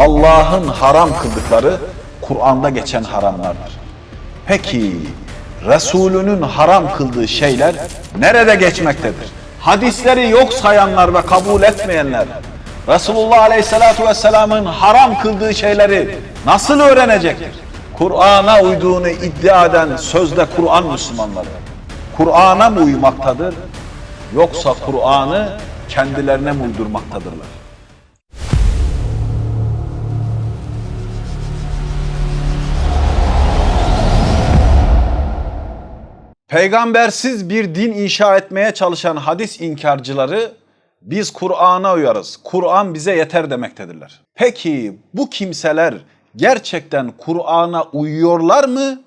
Allah'ın haram kıldıkları Kur'an'da geçen haramlardır. Peki Resulünün haram kıldığı şeyler nerede geçmektedir? Hadisleri yok sayanlar ve kabul etmeyenler Resulullah Aleyhisselatü Vesselam'ın haram kıldığı şeyleri nasıl öğrenecektir? Kur'an'a uyduğunu iddia eden sözde Kur'an Müslümanları Kur'an'a mı uymaktadır yoksa Kur'an'ı kendilerine mi uydurmaktadırlar? Peygambersiz bir din inşa etmeye çalışan hadis inkarcıları biz Kur'an'a uyarız. Kur'an bize yeter demektedirler. Peki bu kimseler gerçekten Kur'an'a uyuyorlar mı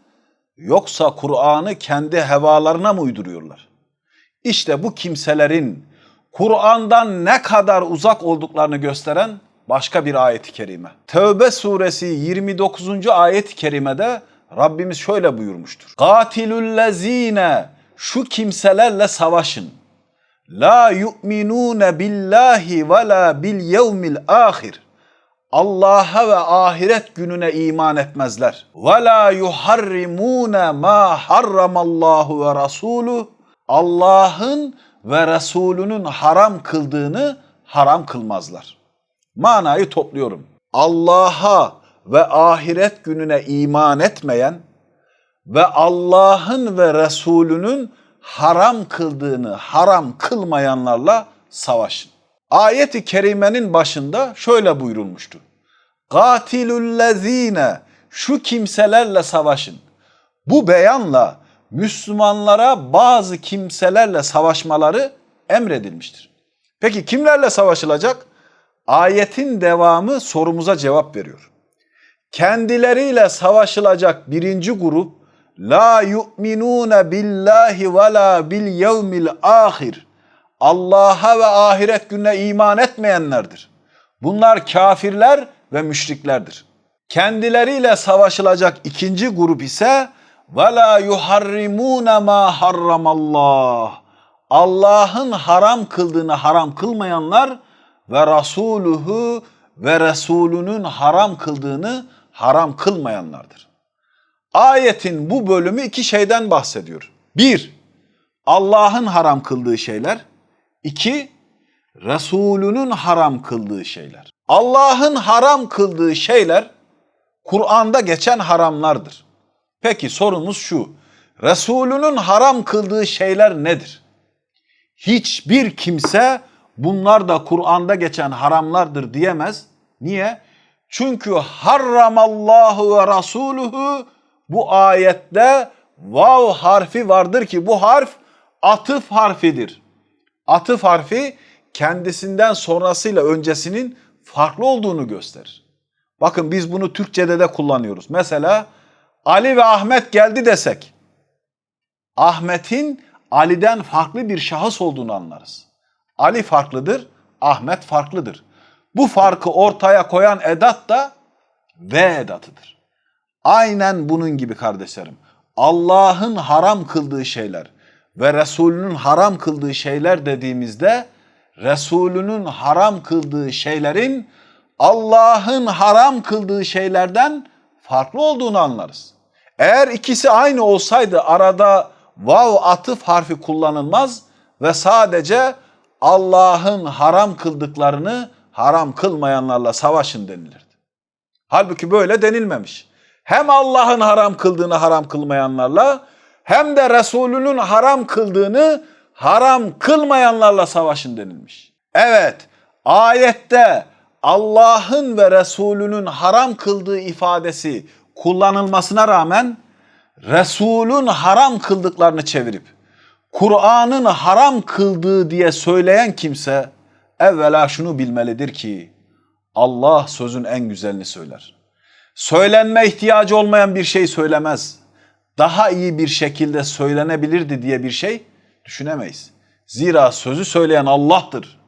yoksa Kur'an'ı kendi hevalarına mı uyduruyorlar? İşte bu kimselerin Kur'an'dan ne kadar uzak olduklarını gösteren başka bir ayet-i kerime. Tevbe suresi 29. ayet-i kerimede Rabbimiz şöyle buyurmuştur. Katilüllezine şu kimselerle savaşın. La yu'minune billahi ve la bil yevmil ahir. Allah'a ve ahiret gününe iman etmezler. Ve la yuharrimune ma harramallahu ve rasuluh. Allah'ın ve Resulünün haram kıldığını haram kılmazlar. Manayı topluyorum. Allah'a ve ahiret gününe iman etmeyen ve Allah'ın ve Resulünün haram kıldığını haram kılmayanlarla savaşın. Ayet-i kerimenin başında şöyle buyurulmuştu. Katilüllezine şu kimselerle savaşın. Bu beyanla Müslümanlara bazı kimselerle savaşmaları emredilmiştir. Peki kimlerle savaşılacak? Ayetin devamı sorumuza cevap veriyor. Kendileriyle savaşılacak birinci grup La yu'minune billahi ve la bil yevmil ahir. Allah'a ve ahiret gününe iman etmeyenlerdir. Bunlar kafirler ve müşriklerdir. Kendileriyle savaşılacak ikinci grup ise ve la yuharrimune ma harramallah. Allah'ın haram kıldığını haram kılmayanlar ve Rasuluhu ve Resulünün haram kıldığını haram kılmayanlardır. Ayetin bu bölümü iki şeyden bahsediyor. Bir, Allah'ın haram kıldığı şeyler. İki, Resulünün haram kıldığı şeyler. Allah'ın haram kıldığı şeyler Kur'an'da geçen haramlardır. Peki sorumuz şu. Resulünün haram kıldığı şeyler nedir? Hiçbir kimse bunlar da Kur'an'da geçen haramlardır diyemez. Niye? Çünkü harramallahu ve rasuluhu bu ayette vav harfi vardır ki bu harf atıf harfidir. Atıf harfi kendisinden sonrasıyla öncesinin farklı olduğunu gösterir. Bakın biz bunu Türkçe'de de kullanıyoruz. Mesela Ali ve Ahmet geldi desek Ahmet'in Ali'den farklı bir şahıs olduğunu anlarız. Ali farklıdır, Ahmet farklıdır. Bu farkı ortaya koyan edat da ve edatıdır. Aynen bunun gibi kardeşlerim. Allah'ın haram kıldığı şeyler ve Resulünün haram kıldığı şeyler dediğimizde Resulünün haram kıldığı şeylerin Allah'ın haram kıldığı şeylerden farklı olduğunu anlarız. Eğer ikisi aynı olsaydı arada vav atıf harfi kullanılmaz ve sadece Allah'ın haram kıldıklarını haram kılmayanlarla savaşın denilirdi. Halbuki böyle denilmemiş. Hem Allah'ın haram kıldığını haram kılmayanlarla hem de Resulünün haram kıldığını haram kılmayanlarla savaşın denilmiş. Evet, ayette Allah'ın ve Resulünün haram kıldığı ifadesi kullanılmasına rağmen Resulün haram kıldıklarını çevirip Kur'an'ın haram kıldığı diye söyleyen kimse evvela şunu bilmelidir ki Allah sözün en güzelini söyler. Söylenme ihtiyacı olmayan bir şey söylemez. Daha iyi bir şekilde söylenebilirdi diye bir şey düşünemeyiz. Zira sözü söyleyen Allah'tır.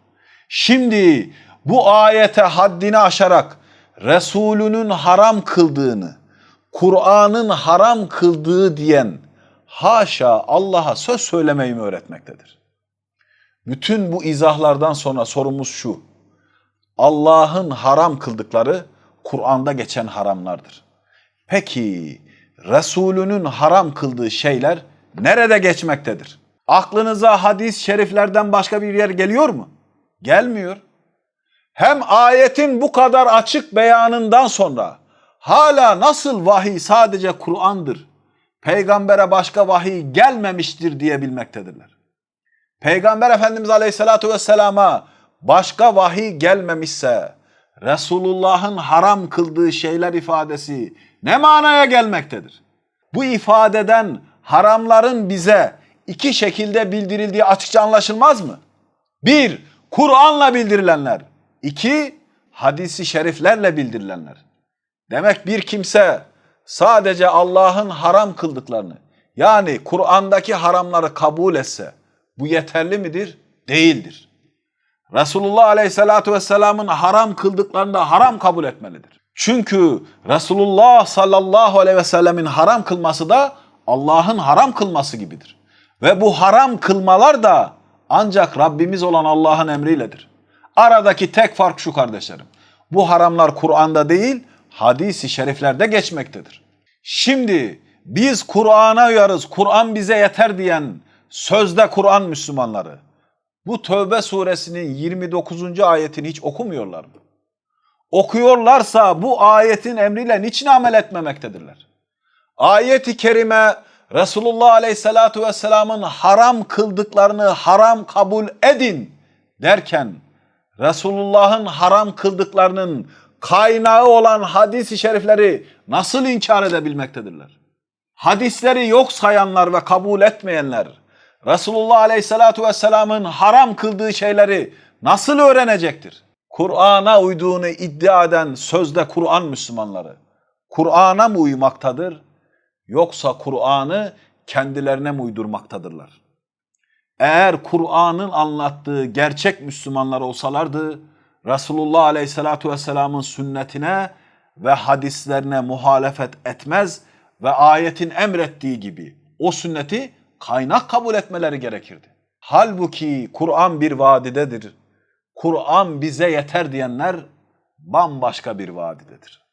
Şimdi bu ayete haddini aşarak Resulünün haram kıldığını, Kur'an'ın haram kıldığı diyen haşa Allah'a söz söylemeyi mi öğretmektedir? Bütün bu izahlardan sonra sorumuz şu. Allah'ın haram kıldıkları Kur'an'da geçen haramlardır. Peki Resulünün haram kıldığı şeyler nerede geçmektedir? Aklınıza hadis şeriflerden başka bir yer geliyor mu? Gelmiyor. Hem ayetin bu kadar açık beyanından sonra hala nasıl vahiy sadece Kur'an'dır, peygambere başka vahiy gelmemiştir diyebilmektedirler. Peygamber Efendimiz Aleyhisselatü Vesselam'a başka vahiy gelmemişse Resulullah'ın haram kıldığı şeyler ifadesi ne manaya gelmektedir? Bu ifadeden haramların bize iki şekilde bildirildiği açıkça anlaşılmaz mı? Bir, Kur'an'la bildirilenler. İki, hadisi şeriflerle bildirilenler. Demek bir kimse sadece Allah'ın haram kıldıklarını yani Kur'an'daki haramları kabul etse bu yeterli midir? Değildir. Resulullah Aleyhisselatü Vesselam'ın haram kıldıklarını da haram kabul etmelidir. Çünkü Resulullah sallallahu aleyhi ve sellemin haram kılması da Allah'ın haram kılması gibidir. Ve bu haram kılmalar da ancak Rabbimiz olan Allah'ın emriyledir. Aradaki tek fark şu kardeşlerim. Bu haramlar Kur'an'da değil, hadisi şeriflerde geçmektedir. Şimdi biz Kur'an'a uyarız, Kur'an bize yeter diyen sözde Kur'an Müslümanları bu Tövbe suresinin 29. ayetini hiç okumuyorlar mı? Okuyorlarsa bu ayetin emriyle niçin amel etmemektedirler? Ayet-i kerime Resulullah Aleyhisselatü Vesselam'ın haram kıldıklarını haram kabul edin derken Resulullah'ın haram kıldıklarının kaynağı olan hadis-i şerifleri nasıl inkar edebilmektedirler? Hadisleri yok sayanlar ve kabul etmeyenler Resulullah Aleyhisselatü Vesselam'ın haram kıldığı şeyleri nasıl öğrenecektir? Kur'an'a uyduğunu iddia eden sözde Kur'an Müslümanları Kur'an'a mı uymaktadır yoksa Kur'an'ı kendilerine mi uydurmaktadırlar? Eğer Kur'an'ın anlattığı gerçek Müslümanlar olsalardı Resulullah Aleyhisselatü Vesselam'ın sünnetine ve hadislerine muhalefet etmez ve ayetin emrettiği gibi o sünneti kaynak kabul etmeleri gerekirdi. Halbuki Kur'an bir vadidedir. Kur'an bize yeter diyenler bambaşka bir vadidedir.